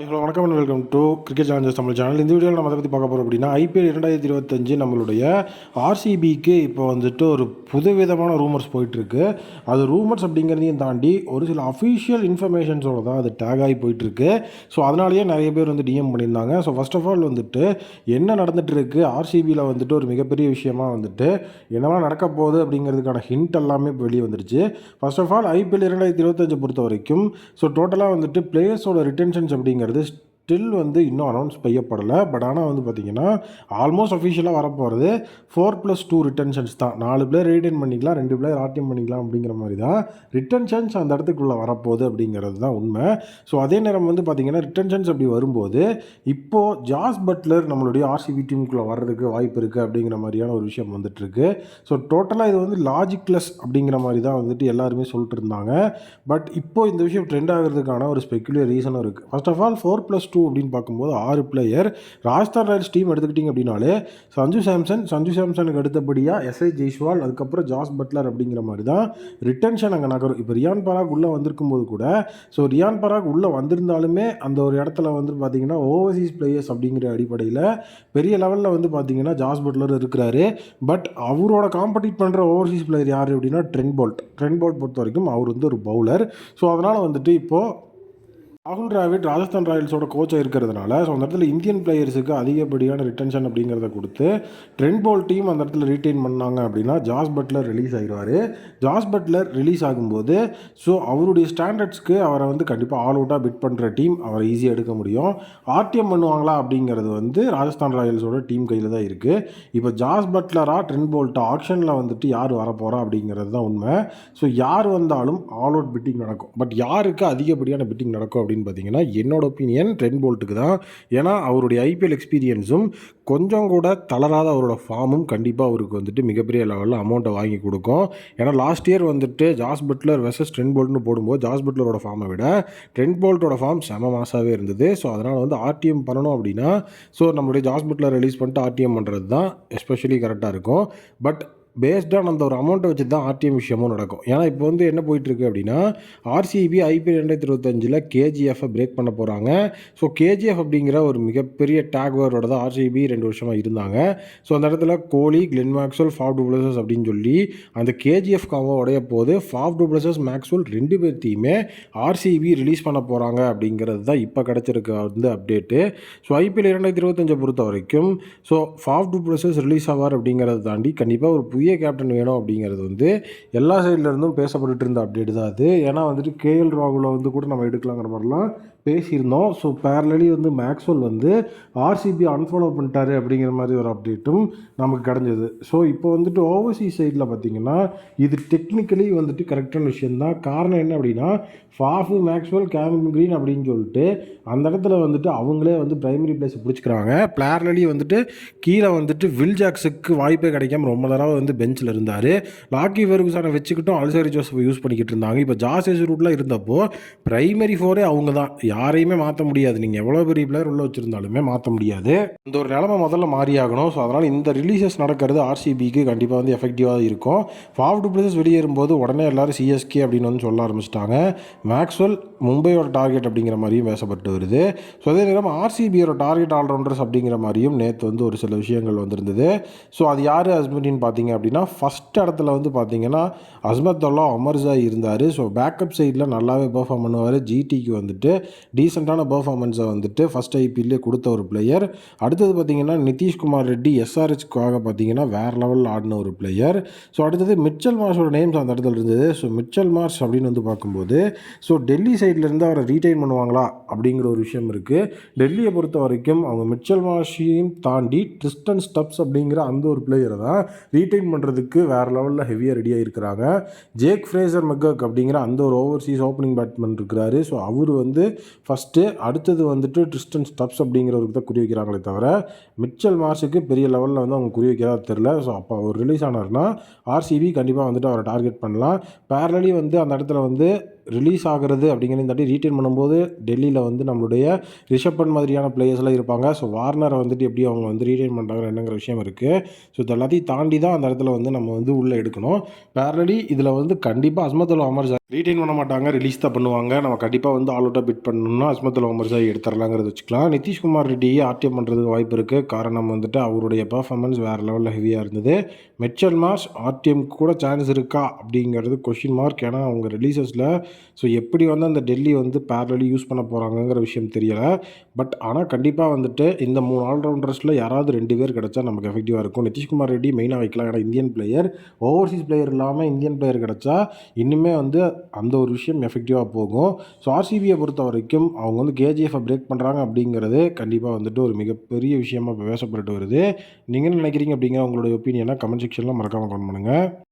Hello வணக்கம் and welcome to cricket challengers Tamil channel இந்த வீடியோவில் நம்ம அதை பற்றி பார்க்க போகிறோம் அப்படின்னா ஐபிஎல் இரண்டாயிரத்தி இருபத்தஞ்சு நம்மளுடைய ஆர்சிபிக்கு இப்போ வந்துட்டு ஒரு புதுவிதமான ரூமர்ஸ் போயிட்டுருக்கு. அது ரூமர்ஸ் அப்படிங்கிறதையும் தாண்டி ஒரு சில அஃபிஷியல் இன்ஃபர்மேஷன்ஸோட தான் அது டேக் ஆகி போயிட்டுருக்கு. ஸோ அதனாலேயே நிறைய பேர் வந்து டிஎம் பண்ணியிருந்தாங்க. ஸோ ஃபர்ஸ்ட் ஆஃப் ஆல் வந்துட்டு என்ன நடந்துகிட்ருக்கு ஆர்சிபியில் வந்துட்டு ஒரு மிகப்பெரிய விஷயமா வந்துட்டு என்னவா நடக்க போகுது அப்படிங்கிறதுக்கான ஹிண்ட் எல்லாமே வெளியே வந்துருச்சு. ஃபஸ்ட் ஆஃப் ஆல் ஐபிஎல் இரண்டாயிரத்தி இருபத்தஞ்சு பொறுத்த வரைக்கும் ஸோ டோட்டலாக வந்துட்டு பிளேயர்ஸோட ரிட்டன்ஷன்ஸ் அப்படிங்கிறது ஸ்டில் வந்து இன்னும் அனௌன்ஸ் செய்யப்படலை. பட் ஆனால் வந்து பார்த்திங்கன்னா ஆல்மோஸ்ட் அஃபிஷியலாக வரப்போகிறது ஃபோர் ப்ளஸ் டூ ரிட்டன்ஷன்ஸ் தான். நாலு பிளேயர் ரீடைன் பண்ணிக்கலாம் ரெண்டு பிளேயர் ஆர்டிஎம் பண்ணிக்கலாம் அப்படிங்கிற மாதிரி தான் ரிட்டன்ஷன்ஸ் அந்த இடத்துக்குள்ளே வரப்போகுது அப்படிங்கிறது தான் உண்மை. ஸோ அதே நேரம் வந்து பார்த்திங்கன்னா ரிட்டன்ஷன்ஸ் அப்படி வரும்போது இப்போது ஜாஸ் பட்லர் நம்மளுடைய ஆர்சிபி டீமுக்குள்ளே வர்றதுக்கு வாய்ப்பு இருக்குது அப்படிங்கிற மாதிரியான ஒரு விஷயம் வந்துட்டுருக்கு. ஸோ டோட்டலாக இது வந்து லாஜிக்லெஸ் அப்படிங்கிற மாதிரி தான் வந்துட்டு எல்லாருமே சொல்லிட்டு இருந்தாங்க. பட் இப்போ இந்த விஷயம் ட்ரெண்ட் ஆகிறதுக்கான ஒரு ஸ்பெக்குலர் ரீசனும் இருக்குது first of all four plus two அப்படின்னு பார்க்கும்போது ஆறு பிளேயர் ராஜஸ்தான் ராயல்ஸ் டீம் எடுத்துக்கிட்டிங்க அப்படின்னாலே சஞ்சு சாம்சன் சஞ்சு சாம்சனுக்கு அடுத்தபடியாக எஸ்ஐ ஜெய்ஸ்வால் அதுக்கப்புறம் ஜாஸ் பட்லர் அப்படிங்கிற மாதிரி தான் ரிட்டன்ஷன் அங்கே நகரும். இப்போ ரியான் பராக் உள்ளே வந்திருக்கும் போது கூட ஸோ ரியான் பராக் உள்ளே வந்திருந்தாலுமே அந்த ஒரு இடத்துல வந்து பார்த்தீங்கன்னா ஓவர்சீஸ் பிளேயர்ஸ் அப்படிங்கிற அடிப்படையில் பெரிய லெவலில் வந்து பார்த்தீங்கன்னா ஜாஸ் பட்லர் இருக்கிறாரு. பட் அவரோட காம்படிட் பண்ணுற ஓவர்சீஸ் பிளேயர் யார் அப்படின்னா ட்ரெண்ட் போல்ட் ட்ரெண்ட் போல்ட் பொறுத்த வரைக்கும் அவர் வந்து ஒரு பவுலர் ஸோ அதனால் வந்துட்டு இப்போது ராகுல் டிராவிட் ராஜஸ்தான் ராயல்ஸோட கோச்சாக இருக்கிறதுனால ஸோ அந்த இடத்துல இந்தியன் பிளேயர்ஸுக்கு அதிகப்படியான ரிட்டன்ஷன் அப்படிங்கிறத கொடுத்து ட்ரெண்ட் பால் டீம் அந்த இடத்துல ரீட்டைன் பண்ணாங்க அப்படின்னா ஜாஸ் பட்லர் ரிலீஸ் ஆகிடுவார் ஜாஸ் பட்லர் ரிலீஸ் ஆகும்போது ஸோ அவருடைய ஸ்டாண்டர்ட்ஸ்க்கு அவரை வந்து கண்டிப்பாக ஆல் அவுட்டாக பிட் பண்ணுற டீம் அவரை ஈஸியாக எடுக்க முடியும். ஆர்டிஎம் பண்ணுவாங்களா அப்படிங்கிறது வந்து ராஜஸ்தான் ராயல்ஸோட டீம் கையில் தான் இருக்குது இப்போ ஜாஸ் பட்லராக ட்ரெண்ட் போல்ட்டா ஆக்ஷனில் வந்துட்டு யார் வரப்போகிறா அப்படிங்கிறது தான் உண்மை. ஸோ யார் வந்தாலும் ஆல் அவுட் பிட்டிங் நடக்கும். பட் யாருக்கு அதிகப்படியான பிட்டிங் நடக்கும் அப்படின்னு பார்த்தீங்கன்னா என்னோட ஒப்பீனியன் ட்ரெண்ட் போல்ட்டுக்கு தான். ஏன்னா அவருடைய ஐபிஎல் எக்ஸ்பீரியன்ஸும் கொஞ்சம் கூட தளராத அவரோட ஃபார்மும் கண்டிப்பாக அவருக்கு வந்துட்டு மிகப்பெரிய லெவலில் அமௌண்ட்டை வாங்கி கொடுக்கும். ஏன்னா லாஸ்ட் இயர் வந்துட்டு ஜாஸ் பட்லர் வெர்சஸ் ட்ரெண்ட் போல்ட்னு போடும்போது ஜாஸ் பட்லரோட ஃபார்மை விட ட்ரெண்ட் போல்ட்டோட ஃபார்ம் செம மாசாகவே இருந்தது. ஸோ அதனால் வந்து ஆர்டிஎம் பண்ணணும் அப்படின்னா ஸோ நம்மளுடைய ஜாஸ் பட்லர் ரிலீஸ் பண்ணிட்டு ஆர்டிஎம் பண்ணுறது தான் எஸ்பெஷலி கரெக்டாக இருக்கும். பட் பேஸ்டான அந்த ஒரு அமௌண்ட்டை வச்சு தான் ஆர்டிஎம் விஷயமும் நடக்கும். ஏன்னா இப்போ வந்து என்ன போயிட்டுருக்கு அப்படின்னா ஆர்சிபி ஐபிஎல் ரெண்டாயிரத்தி இருபத்தஞ்சில் கேஜிஎஃப்பை பிரேக் பண்ண போகிறாங்க ஸோ கேஜிஎஃப் அப்படிங்கிற ஒரு மிகப்பெரிய டேக் வேர்டோட தான் ஆர்சிபி ரெண்டு வருஷமாக இருந்தாங்க. ஸோ அந்த இடத்துல Kohli Glenn Maxwell Faf du Plessis அப்படின்னு சொல்லி அந்த கேஜிஎஃப் காவோ உடைய போது ஃபாஃப் டூப்ளசஸ் மேக்ஸுவல் ரெண்டு பேர்த்தையுமே ஆர்சிபி ரிலீஸ் பண்ண போகிறாங்க அப்படிங்கிறது தான் இப்போ கிடச்சிருக்க வந்து அப்டேட்டு ஸோ ஐபிஎல் இரண்டாயிரத்தி இருபத்தஞ்சை பொறுத்த வரைக்கும் ஸோ ஃபாஃப் டூப்ளசஸ் ரிலீஸ் ஆவார் அப்படிங்கிறத தாண்டி கண்டிப்பாக ஒரு புதிய கேப்டன் வேணும் அப்படிங்கிறது வந்து எல்லா சைட்லேருந்தும் பேசப்பட்டுட்டு இருந்த அப்டேட் தான் அது. ஏன்னா வந்துட்டு கேஎல் ராகுலை வந்து கூட நம்ம எடுக்கலாங்கிற மாதிரிலாம் பேசியிருந்தோம். ஸோ பேரலி வந்து மேக்ஸ்வெல் வந்து ஆர்சிபி அன்ஃபாலோ பண்ணிட்டாரு அப்படிங்கிற மாதிரி ஒரு அப்டேட்டும் நமக்கு கிடஞ்சது. ஸோ இப்போ வந்துட்டு ஓவர்சீஸ் சைடில் பார்த்தீங்கன்னா இது டெக்னிக்கலி வந்துட்டு கரெக்டான விஷயந்தான் காரணம் என்ன அப்படின்னா ஃபாஃபு மேக்ஸ்வெல் கேமின் க்ரீன் அப்படின்னு சொல்லிட்டு அந்த இடத்துல வந்துட்டு அவங்களே வந்து பிரைமரி பிளேஸை பிடிச்சிக்கிறாங்க. பிளேர்லி வந்துட்டு கீழே வந்துட்டு வில் ஜாக்ஸுக்கு வாய்ப்பே கிடைக்காம ரொம்ப தடவை வந்து பெஞ்சில் இருந்தார். லாக்கி வெர்குசானை வச்சுக்கிட்டும் அல்சரி ஜோசப் யூஸ் பண்ணிக்கிட்டு இருந்தாங்க. இப்போ ஜாசேஸ் ரூட்லாம் இருந்தப்போ பிரைமரி ஃபோரே அவங்க தான் யாரையுமே மாற்ற முடியாது. நீங்கள் எவ்வளோ பெரிய பிளேயர் உள்ளே வச்சுருந்தாலுமே மாற்ற முடியாது. இந்த ஒரு நிலமை முதல்ல மாறி ஆகணும் ஸோ அதனால் இந்த ரிலீசஸ் நடக்கிறது ஆர்சிபிக்கு கண்டிப்பாக வந்து எஃபெக்டிவாக இருக்கும். ஃபாஃப் டூ வெளியேறும்போது உடனே எல்லாரும் சிஎஸ்கே அப்படின்னு வந்து சொல்ல ஆரம்பிச்சிட்டாங்க. மேக்ஸ்வெல் மும்பையோட டார்கெட் அப்படிங்கிற மாதிரியும் பேசப்பட்டு வருது. ஸோ அதே நேரம் ஆர்சிபியோட டார்கெட் ஆல்ரவுண்டர்ஸ் அப்படிங்கிற மாதிரியும் நேற்று வந்து ஒரு சில விஷயங்கள் வந்திருந்தது. ஸோ அது யார் அஸ்மதின்னு பார்த்தீங்க அப்படின்னா ஃபஸ்ட் இடத்துல வந்து பார்த்தீங்கன்னா அஸ்மத்துல்லா அமர்ஜா இருந்தார். ஸோ பேக்கப் சைடில் நல்லாவே பெர்ஃபார்ம் பண்ணுவார். ஜிடிக்கு வந்துட்டு டீசெண்டான பர்ஃபார்மன்ஸை வந்துட்டு ஃபஸ்ட் ஐபிஎல்லே கொடுத்த ஒரு பிளேயர் அடுத்தது பார்த்தீங்கன்னா நிதிஷ்குமார் ரெட்டி எஸ்ஆர்ஹெச்க்காக பார்த்தீங்கன்னா வேறு லெவலில் ஆடின ஒரு பிளேயர் ஸோ அடுத்தது மிச்சல் மார்ஷோட நேம்ஸ் அந்த இடத்துல இருந்தது. ஸோ மிச்சல் மார்ஷ் அப்படின்னு வந்து பார்க்கும்போது ஸோ டெல்லி சைட்லேருந்து அவரை ரீட்டைன் பண்ணுவாங்களா அப்படிங்கிற ஒரு விஷயம் இருக்குது டெல்லியை பொறுத்த வரைக்கும் அவங்க மிச்சல் மார்ஷையும் தாண்டி ட்ரிஸ்டன் ஸ்டப்ஸ் அப்படிங்கிற அந்த ஒரு பிளேயரை தான் ரீட்டைன் பண்ணுறதுக்கு வேறு லெவலில் ஹெவியாக ரெடியாக இருக்கிறாங்க ஜேக் ஃப்ரேசர் மெக்கக் அப்படிங்கிற அந்த ஒரு ஓவர்சீஸ் ஓப்பனிங் பேட்ஸ்மேன் இருக்கிறாரு. ஸோ அவர் வந்து ஃபஸ்ட்டு அடுத்தது வந்துட்டு ட்ரிஸ்டன் ஸ்டப்ஸ் அப்படிங்கிறவருக்கு தான் குறி வைக்கிறாங்களே தவிர மிச்சல் மார்ஸுக்கு பெரிய லெவலில் வந்து அவங்க குறி வைக்கிறதா தெரில ஸோ அப்போ அவர் ரிலீஸ் ஆனார்னா ஆர்சிபி கண்டிப்பாக வந்துட்டு அவரை டார்கெட் பண்ணலாம். பேரலி வந்து அந்த இடத்துல வந்து ரிலீஸ் ஆகிறது அப்படிங்கிறது தாட்டி ரீட்டைன் பண்ணும்போது டெல்லியில் வந்து நம்மளுடைய ரிஷப்பன் மாதிரியான பிளேயர்ஸ்லாம் இருப்பாங்க. ஸோ வார்னரை வந்துட்டு எப்படி அவங்க வந்து ரீட்டைன் பண்ணுறாங்க என்னங்கிற விஷயம் இருக்குது ஸோ இது எல்லாத்தையும் தாண்டி தான் அந்த இடத்துல வந்து நம்ம வந்து உள்ளே எடுக்கணும். பேரலி இதில் வந்து கண்டிப்பாக அஸ்மத்துல் அமர் ரீட்டைன் பண்ண மாட்டாங்க ரிலீஸ் தான் பண்ணுவாங்க. நம்ம கண்டிப்பாக வந்து ஆல் அவுட்டாக பிட் பண்ணணும்னா அஸ்மத்துல் அமர் சாய் எடுத்துடலாங்கிறது வச்சுக்கலாம். நிதிஷ்குமார் ரெட்டியை ஆர்டிஎம் பண்ணுறதுக்கு வாய்ப்பு இருக்குது காரணம் வந்துட்டு அவருடைய பர்ஃபார்மன்ஸ் வேறு லெவலில் ஹெவியாக இருந்தது. மெச்சல் மாஸ் ஆர்டிஎம் கூட சான்ஸ் இருக்கா அப்படிங்கிறது கொஷின் மார்க் ஏன்னா அவங்க ரிலீசஸில் ஸோ எப்படி வந்து அந்த டெல்லி வந்து பேரலி யூஸ் பண்ண போகிறாங்கங்கிற விஷயம் தெரியலை. பட் ஆனால் கண்டிப்பாக வந்துட்டு இந்த மூணு ஆல்ரவுண்டர்ஸில் யாராவது ரெண்டு பேர் கிடச்சா நமக்கு எஃபெக்டிவாக இருக்கும். நிதிஷ்குமார் ரெட்டி மெயினாக வைக்கலாம். ஏன்னா இந்தியன் பிளேயர் ஓவர்சீஸ் பிளேயர் இல்லாமல் இந்தியன் பிளேயர் கிடச்சா இன்னுமே வந்து அந்த ஒரு விஷயம் எஃபெக்டிவாக போகும். ஸோ ஆர்சிபியை பொறுத்த வரைக்கும் அவங்க வந்து கேஜிஎஃப்பை பிரேக் பண்ணுறாங்க அப்படிங்கிறது கண்டிப்பாக வந்துட்டு ஒரு மிகப்பெரிய விஷயமாக இப்போ பேசப்பட்டு வருது. நீங்கள் என்ன நினைக்கிறீங்க அப்படிங்கிற உங்களுடைய ஒப்பீனியனாக கமெண்ட் செக்ஷனில் மறக்காமல் கமெண்ட் பண்ணுங்கள்